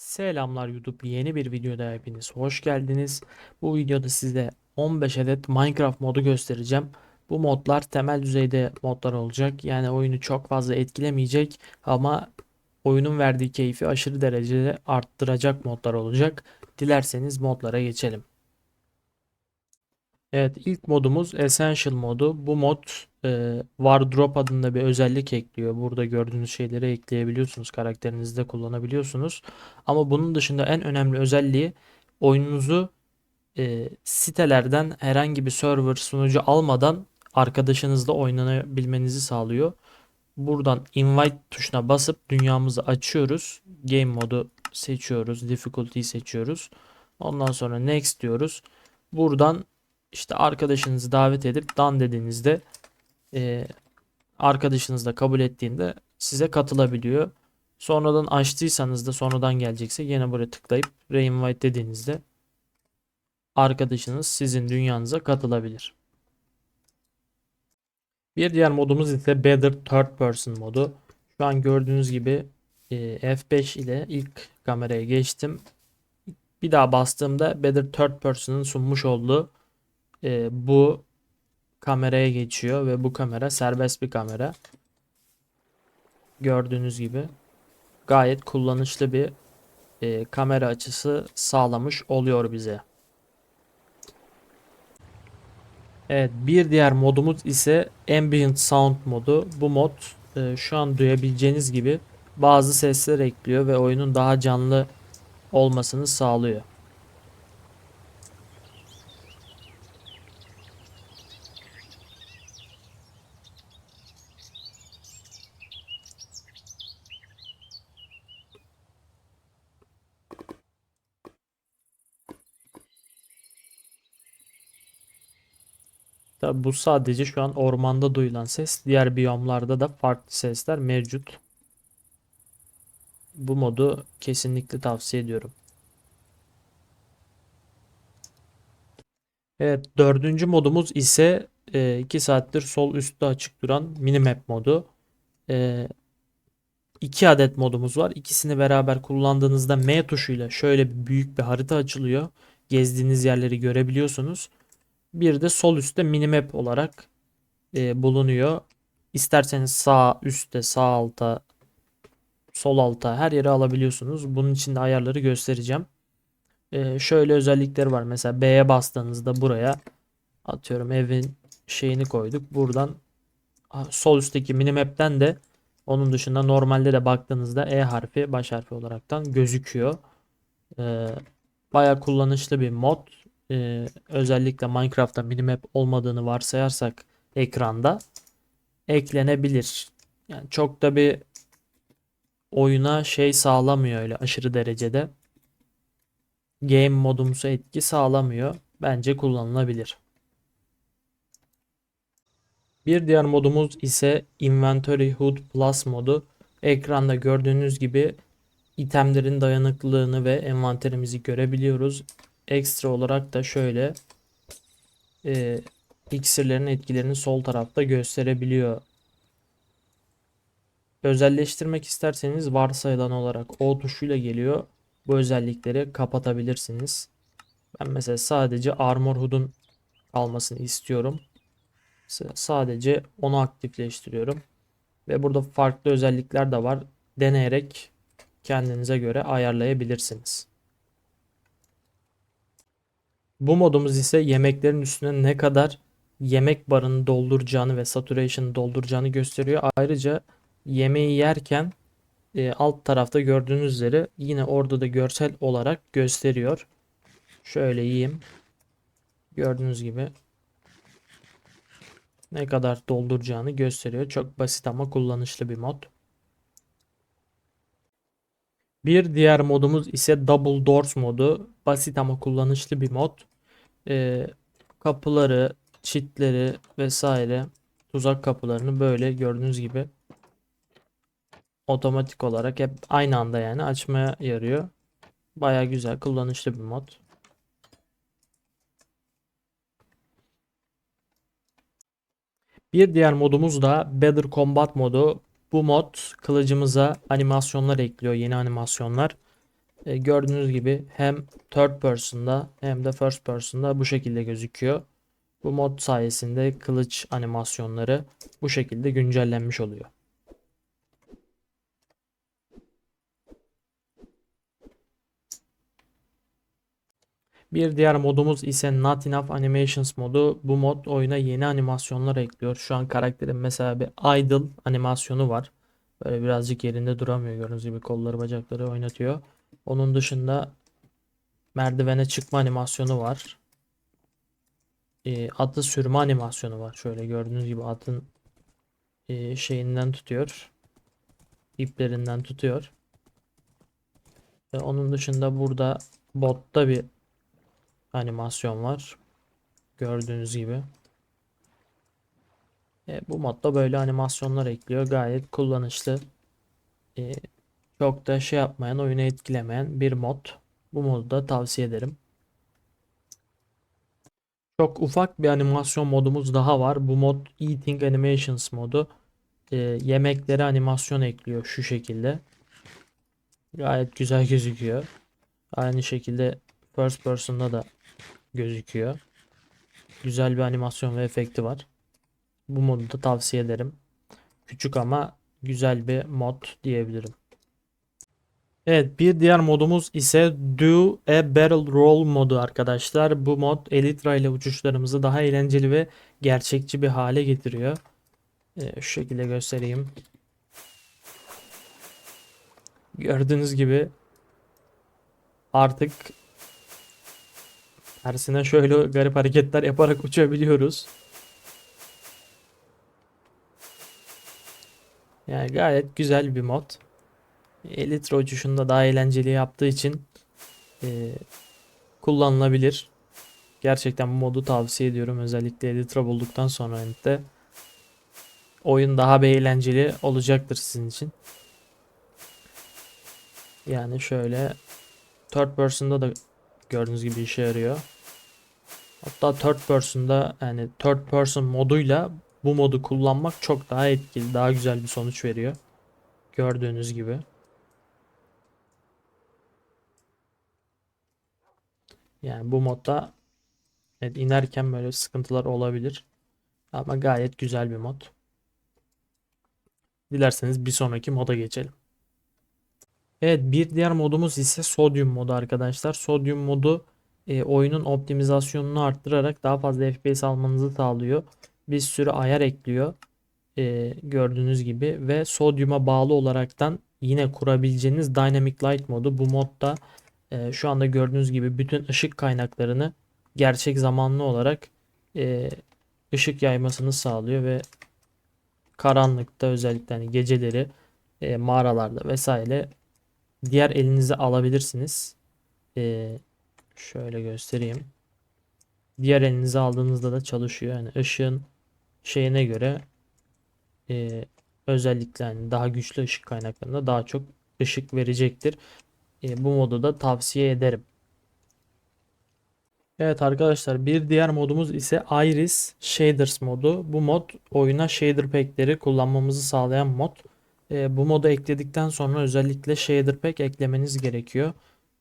Selamlar YouTube yeni bir videoda hepiniz hoş geldiniz. Bu videoda size 15 adet Minecraft modu göstereceğim. Bu modlar temel düzeyde modlar olacak. Yani oyunu çok fazla etkilemeyecek ama oyunun verdiği keyfi aşırı derecede arttıracak modlar olacak. Dilerseniz modlara geçelim. Evet ilk modumuz Essential modu. Bu mod e, Wardrop adında bir özellik ekliyor. Burada gördüğünüz şeyleri ekleyebiliyorsunuz. Karakterinizde kullanabiliyorsunuz. Ama bunun dışında en önemli özelliği oyununuzu e, sitelerden herhangi bir server sunucu almadan arkadaşınızla oynanabilmenizi sağlıyor. Buradan invite tuşuna basıp dünyamızı açıyoruz. Game modu seçiyoruz. Difficulty seçiyoruz. Ondan sonra next diyoruz. Buradan işte arkadaşınızı davet edip done dediğinizde e, arkadaşınız da kabul ettiğinde size katılabiliyor. Sonradan açtıysanız da sonradan gelecekse yine buraya tıklayıp reinvite dediğinizde arkadaşınız sizin dünyanıza katılabilir. Bir diğer modumuz ise Better Third Person modu. Şu an gördüğünüz gibi e, F5 ile ilk kameraya geçtim. Bir daha bastığımda Better Third Person'ın sunmuş olduğu e, bu kameraya geçiyor ve bu kamera serbest bir kamera. Gördüğünüz gibi gayet kullanışlı bir e, kamera açısı sağlamış oluyor bize. Evet bir diğer modumuz ise Ambient Sound modu. Bu mod e, şu an duyabileceğiniz gibi bazı sesler ekliyor ve oyunun daha canlı olmasını sağlıyor. Tabi bu sadece şu an ormanda duyulan ses. Diğer biyomlarda da farklı sesler mevcut. Bu modu kesinlikle tavsiye ediyorum. Evet dördüncü modumuz ise 2 saattir sol üstte açık duran minimap modu. 2 adet modumuz var. İkisini beraber kullandığınızda M tuşuyla şöyle büyük bir harita açılıyor. Gezdiğiniz yerleri görebiliyorsunuz. Bir de sol üstte minimap olarak e, bulunuyor. İsterseniz sağ üstte, sağ alta, sol alta her yere alabiliyorsunuz. Bunun için de ayarları göstereceğim. E, şöyle özellikleri var. Mesela B'ye bastığınızda buraya atıyorum evin şeyini koyduk. Buradan sol üstteki minimap'ten de onun dışında normalde de baktığınızda E harfi baş harfi olaraktan gözüküyor. E, Baya kullanışlı bir mod e, özellikle Minecraft'ta minimap olmadığını varsayarsak ekranda eklenebilir. Yani çok da bir oyuna şey sağlamıyor öyle aşırı derecede. Game modumsu etki sağlamıyor. Bence kullanılabilir. Bir diğer modumuz ise Inventory HUD Plus modu. Ekranda gördüğünüz gibi itemlerin dayanıklılığını ve envanterimizi görebiliyoruz. Ekstra olarak da şöyle e, iksirlerin etkilerini sol tarafta gösterebiliyor. Özelleştirmek isterseniz varsayılan olarak O tuşuyla geliyor. Bu özellikleri kapatabilirsiniz. Ben mesela sadece Armor Hood'un kalmasını istiyorum. Sadece onu aktifleştiriyorum. Ve burada farklı özellikler de var. Deneyerek kendinize göre ayarlayabilirsiniz. Bu modumuz ise yemeklerin üstüne ne kadar yemek barını dolduracağını ve saturation'ı dolduracağını gösteriyor. Ayrıca yemeği yerken e, alt tarafta gördüğünüz üzere yine orada da görsel olarak gösteriyor. Şöyle yiyeyim. Gördüğünüz gibi ne kadar dolduracağını gösteriyor. Çok basit ama kullanışlı bir mod. Bir diğer modumuz ise Double Doors modu. Basit ama kullanışlı bir mod e, kapıları, çitleri vesaire tuzak kapılarını böyle gördüğünüz gibi otomatik olarak hep aynı anda yani açmaya yarıyor. Baya güzel kullanışlı bir mod. Bir diğer modumuz da Better Combat modu. Bu mod kılıcımıza animasyonlar ekliyor, yeni animasyonlar. E, gördüğünüz gibi hem third person'da hem de first person'da bu şekilde gözüküyor. Bu mod sayesinde kılıç animasyonları bu şekilde güncellenmiş oluyor. Bir diğer modumuz ise Not Enough Animations modu. Bu mod oyuna yeni animasyonlar ekliyor. Şu an karakterin mesela bir idle animasyonu var. Böyle birazcık yerinde duramıyor. Gördüğünüz gibi kolları bacakları oynatıyor. Onun dışında merdivene çıkma animasyonu var. E, atı sürme animasyonu var. Şöyle gördüğünüz gibi atın e, şeyinden tutuyor. iplerinden tutuyor. Ve onun dışında burada botta bir animasyon var. Gördüğünüz gibi. E, bu modda böyle animasyonlar ekliyor. Gayet kullanışlı. E, çok da şey yapmayan, oyunu etkilemeyen bir mod. Bu modu da tavsiye ederim. Çok ufak bir animasyon modumuz daha var. Bu mod Eating Animations modu. E, yemeklere animasyon ekliyor şu şekilde. Gayet güzel gözüküyor. Aynı şekilde first person'da da gözüküyor. Güzel bir animasyon ve efekti var. Bu modu da tavsiye ederim. Küçük ama güzel bir mod diyebilirim. Evet bir diğer modumuz ise Do a Barrel Roll modu arkadaşlar. Bu mod Elytra ile uçuşlarımızı daha eğlenceli ve gerçekçi bir hale getiriyor. Ee, şu şekilde göstereyim. Gördüğünüz gibi artık tersine şöyle garip hareketler yaparak uçabiliyoruz. Yani gayet güzel bir mod. Elytra uçuşunu da daha eğlenceli yaptığı için e, kullanılabilir. Gerçekten bu modu tavsiye ediyorum. Özellikle Elytra bulduktan sonra de oyun daha bir eğlenceli olacaktır sizin için. Yani şöyle third person'da da gördüğünüz gibi işe yarıyor. Hatta third person'da yani third person moduyla bu modu kullanmak çok daha etkili, daha güzel bir sonuç veriyor. Gördüğünüz gibi. Yani bu modda evet, inerken böyle sıkıntılar olabilir. Ama gayet güzel bir mod. Dilerseniz bir sonraki moda geçelim. Evet bir diğer modumuz ise Sodium modu arkadaşlar. Sodium modu e, oyunun optimizasyonunu arttırarak daha fazla FPS almanızı sağlıyor. Bir sürü ayar ekliyor. E, gördüğünüz gibi ve Sodium'a bağlı olaraktan yine kurabileceğiniz Dynamic Light modu. Bu modda e, şu anda gördüğünüz gibi bütün ışık kaynaklarını gerçek zamanlı olarak e, ışık yaymasını sağlıyor ve karanlıkta özellikle hani geceleri e, mağaralarda vesaire diğer elinize alabilirsiniz. E, şöyle göstereyim. Diğer elinize aldığınızda da çalışıyor. Yani ışığın şeyine göre e, özellikle hani daha güçlü ışık kaynaklarında daha çok ışık verecektir. E, bu modu da tavsiye ederim. Evet arkadaşlar bir diğer modumuz ise Iris Shaders modu. Bu mod oyuna shader pack'leri kullanmamızı sağlayan mod. E, bu modu ekledikten sonra özellikle shader pack eklemeniz gerekiyor.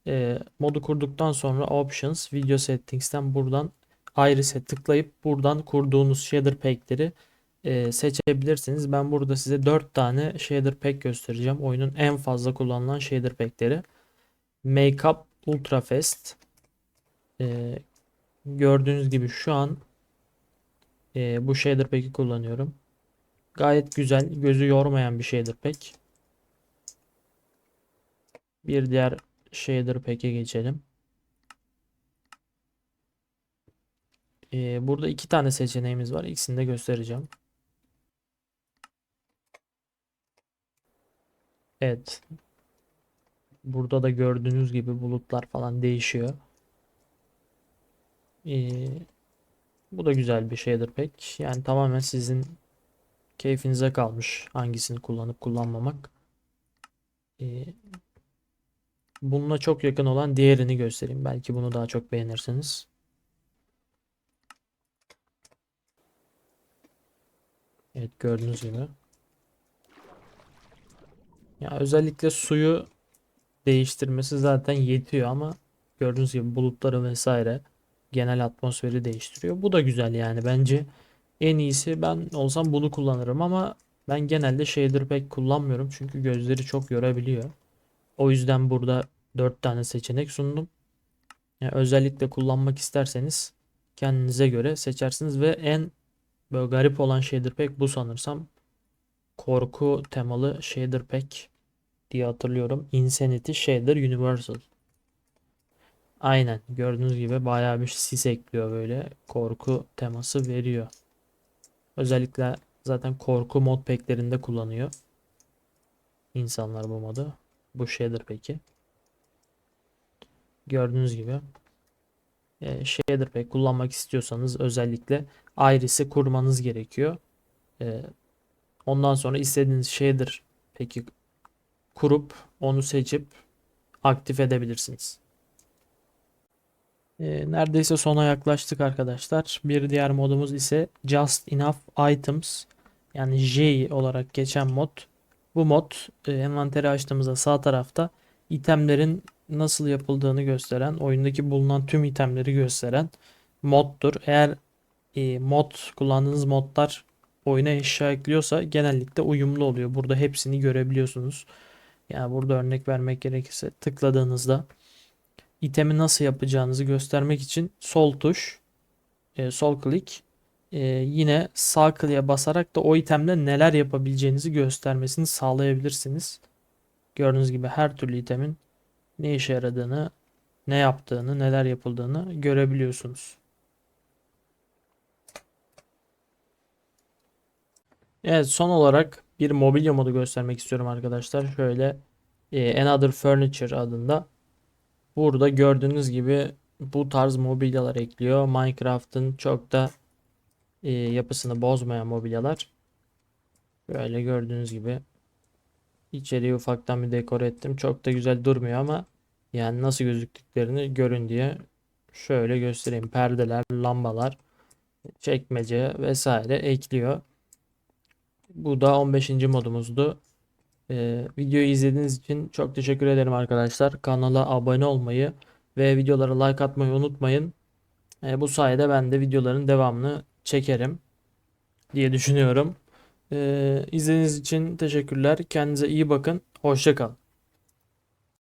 E, modu kurduktan sonra Options, Video Settings'ten buradan Iris'e tıklayıp buradan kurduğunuz shader pack'leri e, seçebilirsiniz. Ben burada size 4 tane shader pack göstereceğim. Oyunun en fazla kullanılan shader pack'leri. Makeup Ultra Fast. Ee, gördüğünüz gibi şu an e, bu shader pack'i kullanıyorum. Gayet güzel, gözü yormayan bir shader pack. Bir diğer shader pack'e geçelim. Ee, burada iki tane seçeneğimiz var. İkisini de göstereceğim. Evet. Burada da gördüğünüz gibi bulutlar falan değişiyor. Ee, bu da güzel bir şeydir pek. Yani tamamen sizin keyfinize kalmış hangisini kullanıp kullanmamak. Ee, bununla çok yakın olan diğerini göstereyim. Belki bunu daha çok beğenirsiniz. Evet gördüğünüz gibi. Ya özellikle suyu değiştirmesi zaten yetiyor ama gördüğünüz gibi bulutları vesaire genel atmosferi değiştiriyor. Bu da güzel yani bence en iyisi ben olsam bunu kullanırım ama ben genelde shader pek kullanmıyorum çünkü gözleri çok yorabiliyor. O yüzden burada 4 tane seçenek sundum. Yani özellikle kullanmak isterseniz kendinize göre seçersiniz ve en böyle garip olan shader pack bu sanırsam. Korku temalı shader pack diye hatırlıyorum. Insanity Shader Universal. Aynen gördüğünüz gibi bayağı bir sis ekliyor böyle. Korku teması veriyor. Özellikle zaten korku mod pack'lerinde kullanıyor. insanlar bu modu. Bu shader peki. Gördüğünüz gibi e, shader pack kullanmak istiyorsanız özellikle Iris'i kurmanız gerekiyor. E, ondan sonra istediğiniz shader peki kurup onu seçip aktif edebilirsiniz. E, neredeyse sona yaklaştık arkadaşlar. Bir diğer modumuz ise Just Enough Items yani J olarak geçen mod. Bu mod e, envanteri açtığımızda sağ tarafta itemlerin nasıl yapıldığını gösteren, oyundaki bulunan tüm itemleri gösteren moddur. Eğer e, mod kullandığınız modlar oyuna eşya ekliyorsa genellikle uyumlu oluyor. Burada hepsini görebiliyorsunuz. Yani burada örnek vermek gerekirse tıkladığınızda itemi nasıl yapacağınızı göstermek için sol tuş, e, sol klik, e, yine sağ kliğe basarak da o itemle neler yapabileceğinizi göstermesini sağlayabilirsiniz. Gördüğünüz gibi her türlü itemin ne işe yaradığını, ne yaptığını, neler yapıldığını görebiliyorsunuz. Evet son olarak bir mobilya modu göstermek istiyorum arkadaşlar. Şöyle e, Another Furniture adında. Burada gördüğünüz gibi bu tarz mobilyalar ekliyor. Minecraft'ın çok da e, yapısını bozmayan mobilyalar. Böyle gördüğünüz gibi içeriği ufaktan bir dekor ettim. Çok da güzel durmuyor ama yani nasıl gözüktüklerini görün diye şöyle göstereyim. Perdeler, lambalar, çekmece vesaire ekliyor. Bu da 15. modumuzdu. Ee, videoyu izlediğiniz için çok teşekkür ederim arkadaşlar. Kanala abone olmayı ve videolara like atmayı unutmayın. Ee, bu sayede ben de videoların devamını çekerim diye düşünüyorum. Ee, izlediğiniz için teşekkürler. Kendinize iyi bakın. Hoşça kalın.